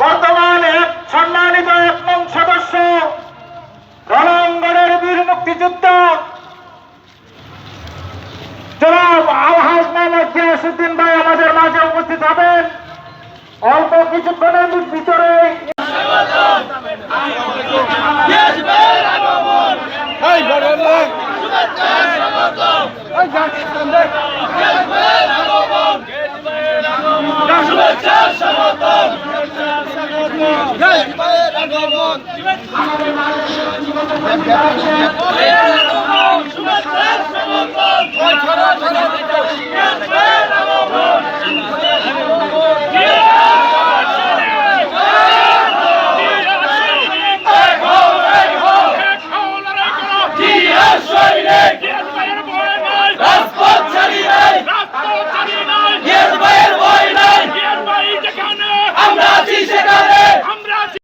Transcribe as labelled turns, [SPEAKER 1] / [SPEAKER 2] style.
[SPEAKER 1] বর্তমান এক সম্মানিত এক নং সদস্য রণাঙ্গনের বীর মুক্তিযুদ্ধ। জনাব আলহাজ মোহাম্মদ গিয়াসুদ্দিন ভাই আমাদের মাঝে উপস্থিত হবেন অল্প কিছুক্ষণের ভিতরে
[SPEAKER 2] শুভেচ্ছা। আমাদের মানুষের জীবন